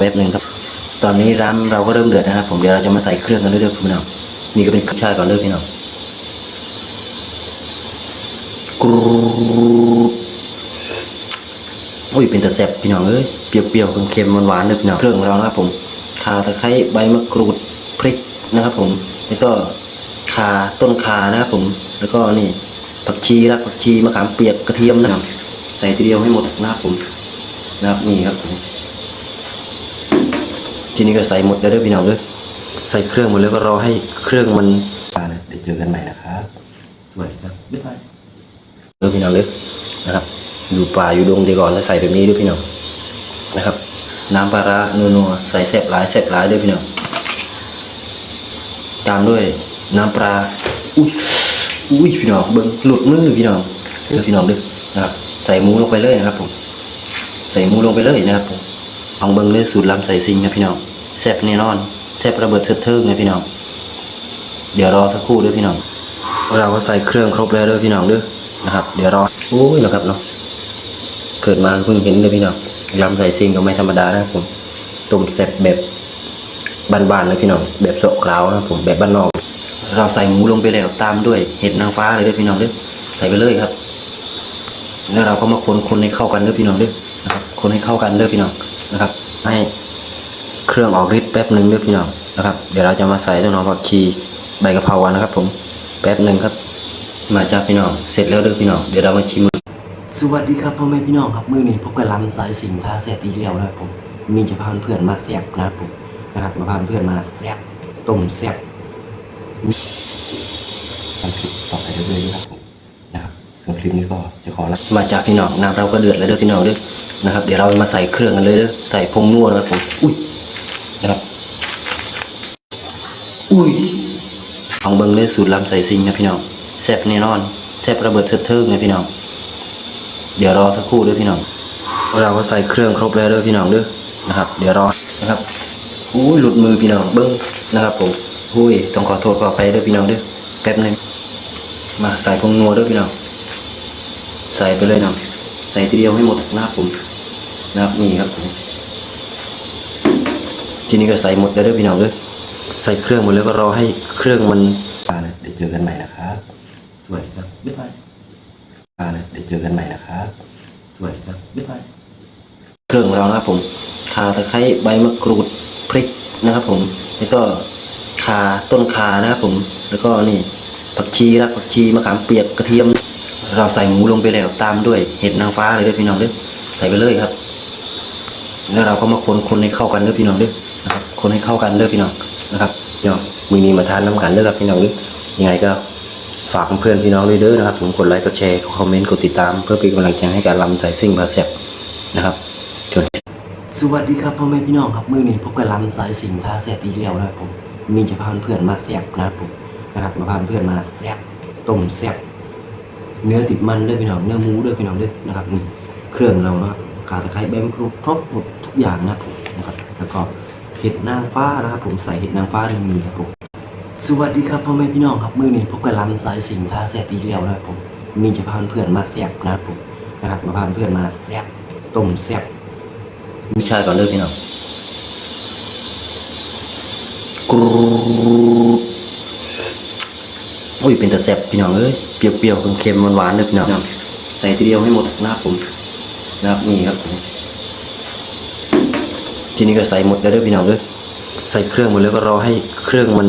แป๊บหนึ่งครับ ตอนนี้ร้านเราก็เริ่มเดือดนะครับผมเดี๋ยวเราจะมาใส่เครื่องกันเรื่อยๆพี่น้องนี่ก็เป็นชาติก่อนเด้อพี่น้องกรูอุ้ยเป็นตะแซ่บพี่น้องเอ้ยเปรี้ยวๆเค็มๆหวานๆเด้อพี่น้องเครื่องของเรานะครับผมข่าตะไคร้ใบมะกรูดพริกนะครับ ผม แล้วก็ขาต้นขานะครับผม แล้วก็นี่ผักชีรากผักชีมะขามเปียกกระเทียมนะครับ ใส่ทีเดียวให้หมดนะครับผมนะครับนี่ครับผม ทีนี้ก็ใส่หมดแล้วเด้อพี่น้องเด้อใส่เครื่องหมดแล้วก็รอให้เครื่องมันปลาเลยเดี๋ยวเจอกันใหม่นะครับสวัสดีครับบ๊ายบายเด้อพี่น้องเด้อนะครับอยู่ป่าอยู่ดงเดียวก่อนแล้วใส่แบบนี้เด้วยพี่น้องนะครับ น้ำปลาร้านัวๆใส่แซ่บหลายแซ่บหลายเด้อพี่น้องตามด้วยน้ำปลาอุ้ยอุ้ยพี่น้องเบิ้งหลุดมือพี่น้องเด้อพี่น้องเด้อนะครับ ใส่หมูลงไปเลยนะครับผมใส่หมูลงไปเลยนะครับผม ลองเบิ่งเลยสูตรลำใส่ซิงนะพี่น้องแซ่บแน่นอนแซ่บระเบิดเถิดเทิงนะพี่น้องเดี๋ยวรอสักครู่ด้วยพี่น้องเราก็ใส่เครื่องครบแล้วด้วยพี่น้องด้อนะครับ เดี๋ยวรอโอ้ยนะครับเนาะเกิดมาเพิ่งเห็นเลยพี่น้องลำใส่ซิงก็ไม่ธรรมดานะผมต้มแซ่บแบบบ้านๆนะพี่น้องแบบโสกราวนะผมแบบบ้านนอก เราใส่หมูลงไปแล้วตามด้วยเห็ดนางฟ้าเลยด้อพี่น้องด้อใส่ไปเลยครับ แล้วเราก็มาคนคนให้เข้ากันด้อพี่น้องด้อนะครับคนให้เข้ากันด้อพี่น้อง นะครับ ให้เครื่องออกฤทธิ์แป๊บหนึ่งเด้อพี่น้องนะครับ เดี๋ยวเราจะมาใส่ต้นหอมผักชีใบกะเพรากันนะครับ ผมแป๊บหนึ่งครับ มาจ้าพี่น้องเสร็จแล้วเด้อพี่น้องเดี๋ยวเรามาชิมสวัสดีครับพ่อแม่พี่น้องครับมื้อนี้พบกับลำสายสิงพาแซ่บอีกแล้วนะครับผมมีจะพาเพื่อนมาแซ่บนะครับผมนะครับมาพาเพื่อนมาแซ่บต้มแซ่บทำคลิปต่อไปเรื่อยๆนะครับผมนะครับส่วนคลิปนี้ก็จะขอลามาจากพี่น้องน้ำเราก็เดือดแล้วเด้อพี่น้องเด้อ นะครับ เดี๋ยวเรามาใส่เครื่องกันเลยด้อใส่พงนัวนะครับผมอุ้ยนะครับอุ้ยลองเบิ่งเลยสูตรลำใส่ซิงนะพี่น้องแซ่บแน่นอนแซ่บระเบิดเถิดเทิงนะพี่น้องเดี๋ยวรอสักครู่ด้อพี่น้องเราก็ใส่เครื่องครบแล้วด้อพี่น้องด้อนะครับ เดี๋ยวรอนะครับอุ้ยหลุดมือพี่น้องเบิ้งนะครับผมอุ้ยต้องขอโทษขออภัยเด้อพี่น้องด้อแป๊บหนึงมาใส่พงนัวด้วยพี่น้องใส่ไปเลยเนาะใส่ทีเดียวให้หมดนะครับผม นะครับนี่ครับทีนี้ก็ใส่หมดแล้วเด้วยพี่น้องเด้วยใส่เครื่องหมดแล้วก็รอให้เครื่องมันปลาเลยเดี๋ยวเจอกันใหม่นะครับ สวัสดีครับบ๊ายบายปลาเลยเดี๋ยวเจอกันใหม่นะครับ สวัสดีครับบ๊ายบายเครื่องเรานะครับผมข่าตะไคร้ใบมะกรูดพริกนะครับ ผมแล้วก็ข่าต้นข่านะครับผม แล้วก็นี่ผักชีรากผักชีมะขามเปียกกระเทียม เราใส่หมูลงไปแล้วตามด้วยเห็ดนางฟ้าเลยเด้อพี่น้องเด้อใส่ไปเลยครับ แล้วเราก็มาคนคนให้เข้ากันเด้อพี่น้องเด้อนะครับคนให้เข้ากันเด้อพี่น้องนะครับเนาะมือนี้มาทานน้ำกันเด้อครับพี่น้องเด้อยังไงก็ฝากเพื่อนพี่น้องด้วยเด้อนะครับผมกดไลค์กดแชร์กดคอมเมนต์กดติดตาม เพื่อเป็นกำลังใจให้การลำใส่ซิ่งพาแซบนะครับจนสวัสดีครับพ่อแม่พี่น้องครับมื้อนี้พบกับลำสายสิงพาแซบอีกแล้วนะครับผมมีจะพาเพื่อนมาแซบนะครับผมนะครับมาพาเพื่อนมาแซบต้มแซบเนื้อติดมันด้วยพี่น้องเนื้อหมูด้วยพี่น้องด้วยนะครับนี่เครื่องเรานะครับขาตะไคร้ใบมะกรูดครบหมด ทุกอย่างนะครับผมนะครับ แล้วก็เห็ดนางฟ้านะครับผมใส่เห็ดนางฟ้าในมือครับผมสวัสดีครับพ่อแม่พี่น้องครับ มือนี้พบกับลำสายสิงพาแซบอีกแล้วนะครับผมมีจะพาเพื่อนมาแซบนะครับผมนะครับมาพาเพื่อนมาแซบต้มแซบวิชาก่อนเลยพี่น้องกรูดอุ้ยเป็นตะแซ่บพี่น้องเอ้ยเปรี้ยวๆเค็มๆหวานๆเลยพี่น้องใส่ทีเดียวให้หมดนะครับผมนะครับนี่ครับผม ทีนี้ก็ใส่หมดแล้วเด้อพี่น้องเด้อใส่เครื่องหมดแล้วก็รอให้เครื่องมัน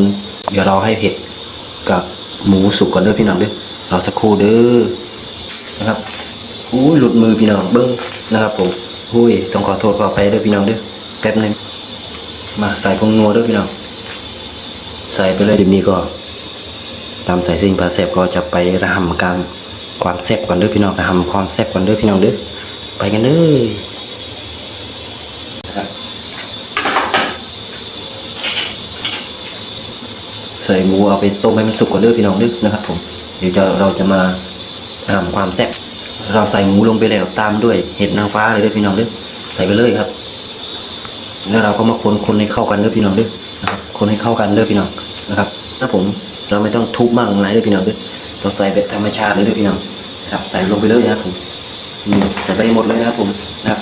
เดี๋ยวรอให้เห็ดกับหมูสุกก่อนเด้อพี่น้องเด้อรอสักครู่เด้อนะครับอุ้ยหลุดมือพี่น้องเบิ้งนะครับผมอุ้ยต้องขอโทษขออภัยเด้อพี่น้องเด้อแป๊บนึงมาใส่พงนัวเด้อพี่น้องใส่ไปเลยเดี๋ยวนี้ก็ตามสายซิ่งพาแซบก็จะไประหำการความแซบก่อนเด้อพี่น้องระหำความแซบก่อนเด้อพี่น้องเด้อไปกันเลย ส่หมูเอาไปต้มให้มันสุกก่อนเด้อพี่น้องเด้อนะครับผมเดี๋ยวจะเราจะมาระหำความแซบเราใส่หมูลงไปแล้วตามด้วยเห็ดนางฟ้าเลยเด้อพี่น้องเด้อใส่ไปเลยครับ แล้วเราก็มาคนคนให้เข้ากันเด้อพี่น้องเด้อนะครับคนให้เข้ากันเด้อพี่น้องนะครับถ้าผมเราไม่ต้องทุบมากอะไรเด้อพี่น้องเด้อเราใส่แบบธรรมชาติเลยเด้อพี่น้องนะครับใส่ลงไปเลยนะครับผมใส่ไปหมดเลยนะครับผมนะครับ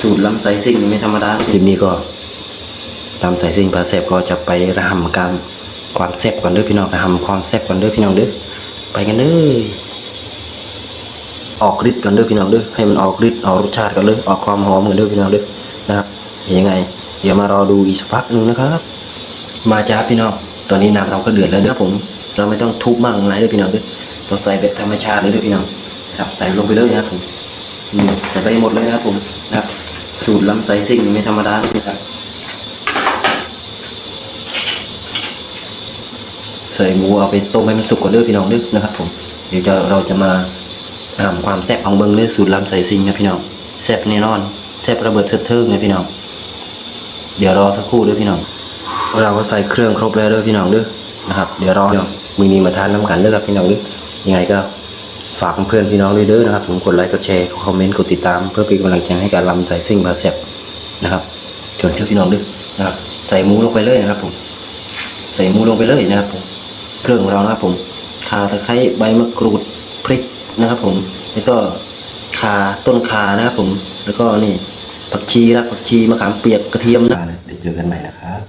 สูตรลำไส้ซิ่งไม่ธรรมดาคลิปนี้ก็ลำใส่ซิ่งปลาแซ่บก็จะไปรำการ ความแซ่บก่อนเด้อพี่น้องระหำความแซ่บก่อนเด้อพี่น้องเด้อไปกันเด้อออกฤทธิ์ก่อนเด้อพี่น้องเด้อให้มันออกฤทธิ์ออกรสชาติก่อนเด้ออกความหอมกันเด้อพี่น้องเด้อนะครับยังไง เดี๋ยวมารอดูอีกสักพักหนึงนะครับ มาจ้าพี่น้องตอนนี้น้ำเราก็เดือดแล้วนะผม เราไม่ต้องทุบมากอะไรเด้อพี่น้องเด้อต้องใส่แบบธรรมชาติเลยเด้อพี่น้องครับใส่ลงไปเลยนะครับผมอืมใส่ไปหมดเลยนะครับผมนะครับสูตรลำไส้ซิ่งไม่ธรรมดานะครับ ใส่หมูเอาไปต้มให้มันสุกก่อนเด้อพี่น้องเด้อนะครับผมเดี๋ยวจะเราจะมาทำความแซ่บของเบิ้งเด้อสูตรลำไส้ซิ่งนะพี่น้องแซ่บแน่นอนแซ่บระเบิดเถิดเทิงนะพี่น้องเดี๋ยวรอสักครู่เด้อพี่น้องเราก็ใส่เครื่องครบแล้วเด้อพี่น้องเด้อนะครับ เดี๋ยวรอมือนี้มาทานน้ำกันเด้อครับพี่น้องเด้อยังไงก็ฝากเพื่อนๆพี่น้องด้วยเด้อนะครับผมกดไลค์กดแชร์กดคอมเมนต์กดติดตามเพื่อเป็นกำลังใจให้การลำใส่ซิ่งบาแซบนะครับชวนเชื่อพี่น้องเด้อนะครับ ใส่หมูลงไปเลยนะครับผมใส่หมูลงไปเลยนะครับผม เครื่องของเรานะครับผมข่าตะไคร้ใบมะกรูดพริกนะครับ ผม แล้วก็ข่าต้นข่านะครับผม แล้วก็นี่ผักชีรักผักชีมะขามเปียกกระเทียมนะเดี๋ยวเจอกันใหม่นะครับ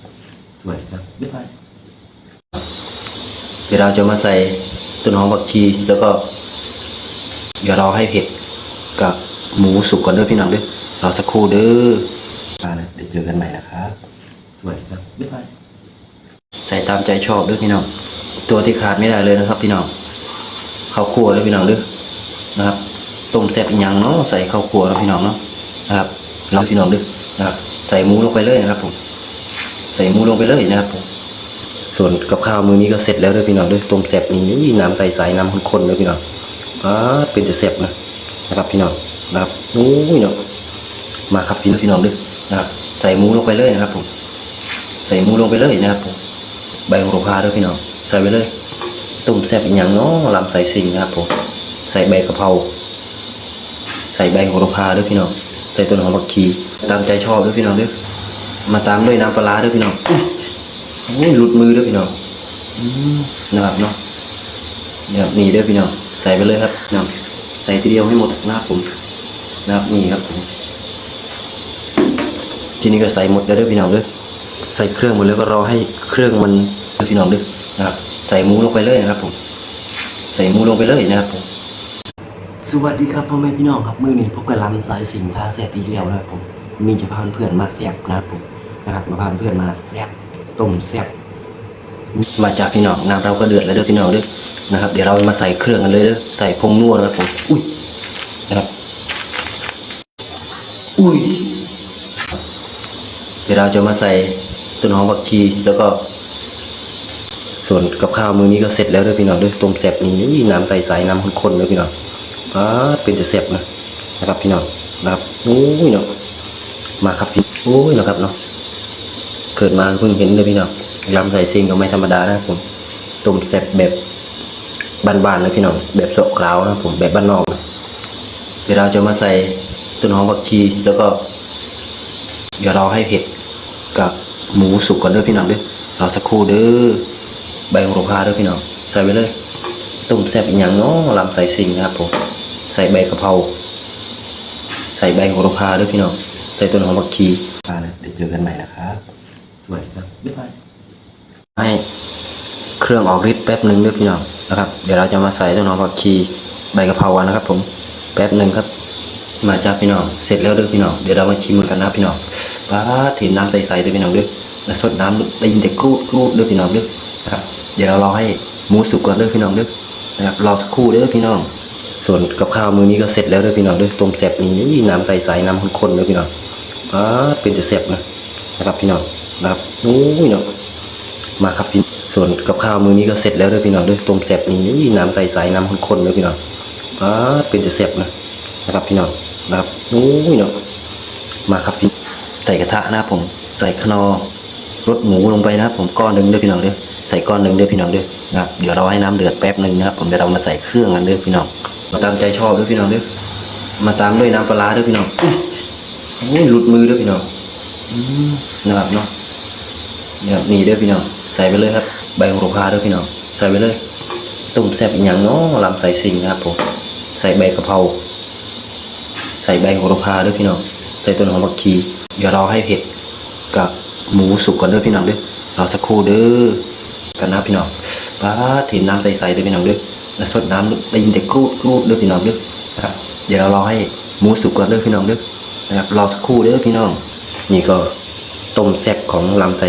สวัสดีครับบ๊ายบายเดี๋ยวเราจะมาใส่ต้นหอมผักชีแล้วก็เดี๋ยวเราให้เผ็ดกับหมูสุกก่อนเด้อพี่น้องเด้อเราสักครู่เด้อมาเลยเดี๋ยวเจอกันใหม่นะครับสวัสดีครับบ๊ายบายใส่ตามใจชอบเด้อพี่น้อง ตัวที่ขาดไม่ได้เลยนะครับ พี่น้องข้าวคั่วเด้อพี่น้องด้อนะครับต้มแซ่บอีกอย่างเนาะใส่ข้าวคั่วแล้วพี่น้องเนาะนะครับเราพี่น้องด้อนะครับใส่หมูลงไปเลยนะครับผมใส่หมูลงไปเลยนะครับผมส่วนกับข้าวมือนี้ก็เสร็จแล้วด้วยพี่น้องด้วยต้มแซ่บนี่น้ำใสๆน้ำข้นๆเลยพี่น้องก็เป็นจะแซ่บนะนะครับพี่น้องนะครับโอ้ยเนาะมาครับพี่น้องพี่น้องด้วยนะครับ ใส่หมูลงไปเลยนะครับผมใส่หมูลงไปเลยนะครับผมใบโหระพาด้วยพี่น้อง ใส่ไปเลยตุ้มแซ่บอีกอย่างเนาะลำใส่ซิงนะครับผมใส่ใบกะเพราใส่ใบโหระพาด้วยพี่น้องใส่ต้นหอมผักชีตามใจชอบด้วยพี่น้องด้วยมาตามด้วยน้ำปลาด้วยพี่น้องโอ้ยหลุดมือด้วยพี่น้องอนะครับเนาะเนี่ยนี่ด้วยพี่น้องใส่ไปเลยครับนะครับใส่ทีเดียวให้หมดนะครับผมนะครับนี่ครับผมทีนี้ก็ใส่หมดแล้วด้วยพี่น้องด้วยใส่เครื่องหมดแล้วก็รอให้เครื่องมันด้วยพี่น้องด้วย นะครับใส่หมูลงไปเลยนะครับผมใส่หมูลงไปเลยนะครับผมสวัสดีครับพ่อแม่พี่น้องครับมือนี้พบกับลำสายสิงพาแซบอีกแล้วนะครับผมมีจะพาเพื่อนๆมาแซบนะครับผมนะครับมาพาเพื่อนมาแซบต้มแซบมาจากพี่น้องน้ำเราก็เดือดแล้วเด้อพี่น้องเด้อนะครับ เดี๋ยวเรามาใส่เครื่องกันเลยเด้อใส่พงนัวนะครับผมอุ้ยนะครับอุ้ยเดี๋ยวเราจะมาใส่ต้นหอมผักชีแล้วก็ ส่วนกับข้าวมื้อนี้ก็เสร็จแล้วด้วยพี่น้องด้วยต้มแซ่บนี่อุ้ยน้ำใสๆน้ำข้นๆเลยพี่น้องก็เป็นจะแซ่บนะนะครับพี่น้องนะครับโอ้ยเนาะมาครับพี่โอ้ยนะครับเนาะเกิดมาเพิ่งเห็นเลยพี่น้องลำใส่ซิงก็ไม่ธรรมดานะผมต้มแซ่บแบบบ้านๆนะพี่น้องแบบโสกราวนะผมแบบบ้านนอกเดี๋ยวเราจะมาใส่ต้นหอมผักชีแล้วก็เดี๋ยวเราให้เผ็ดกับหมูสุกก่อนเด้อพี่น้องเด้อเราสักครู่เด้อ ใบโหระพาด้วยพี่น้องใส่ไปเลยต้มแซ่บอีกอย่างเนาะลำใส่ซิงนะครับผมใส่ใบกะเพราใส่ใบโหระพาด้วยพี่น้องใส่ต้นหอมผักชีมาเลยเดี๋ยวเจอกันใหม่นะครับสวัสดีครับบ๊ายบายให้เครื่องออกฤทธิ์แป๊บหนึ่งด้วยพี่น้องนะครับ เดี๋ยวเราจะมาใส่ต้นหอมผักชีใบกะเพรากันนะครับ ผมแป๊บหนึ่งครับ มาจ้าพี่น้องเสร็จแล้วเด้อพี่น้องเดี๋ยวเรามาชิมกันนะครับพี่น้องป้าดเห็นน้ำใสๆด้วยพี่น้องเด้วยแล้วสดน้ำได้ยินแต่กรูดกรูดเด้อพี่น้องเด้อนะครับ เดี๋ยวเรารอให้หมูสุกก่อนเด้อพี่น้องเด้อนะครับรอสักครู่เด้อพี่น้อง ส่วนกับข้าวมื้อนี้ก็เสร็จแล้วเด้อพี่น้องเด้อต้มแซ่บนี่อุ้ยน้ำใสๆน้ำข้นๆเลยพี่น้องป้าเป็นจะแซ่บนะนะครับพี่น้องนะครับโอ้ยเนาะมาครับพี่ส่วนกับข้าวมื้อนี้ก็เสร็จแล้วเด้อพี่น้องเด้อต้มแซ่บนี่อุ้ยน้ำใสๆน้ำข้นๆเลยพี่น้องป้าเป็นจะแซ่บนะนะครับพี่น้องนะครับโอ้ยเนาะมาครับพี่ใส่กระทะนะผม ใส่ขนอรสหมูลงไปนะครับผมก้อนหนึ่งเด้อพี่น้องเด้อ ใส่ก้อนหนึ่งเด้อพี่น้องเด้อนะครับเดี๋ยวเราให้น้ำเดือดแป๊บหนึ่งนะครับผมเดี๋ยวเรามาใส่เครื่องกันเด้อพี่น้องมาตามใจชอบเด้อพี่น้องเด้อมาตามด้วยน้ำปลาร้าเด้อพี่น้องโอ้ยหลุดมือเด้อพี่น้องนะครับเนาะเนี่ยนี่เด้อพี่น้องใส่ไปเลยครับใบโหระพาเด้อพี่น้องใส่ไปเลยต้มแซ่บอย่างเนาะลำใส่ซิงนะครับผมใส่ใบกะเพราใส่ใบโหระพาด้วยพี่น้องใส่ต้นหอมผักชีเดี๋ยวเราให้เผ็ดกับหมูสุกก่อนเด้อพี่น้องเด้อรอสักครู่เด้อ กันนะพี่น้องป้าดเห็นน้ำใสๆได้พี่น้องเด้อแล้วสดน้ำได้ยินแต่กรูดกรูดเด้อพี่น้องเด้อนะครับ เดี๋ยวเรารอให้หมูสุกก่อนเด้อพี่น้องเด้อนะครับรอสักครู่เด้อพี่น้อง นี่ก็ต้มแซ่บของลำไส้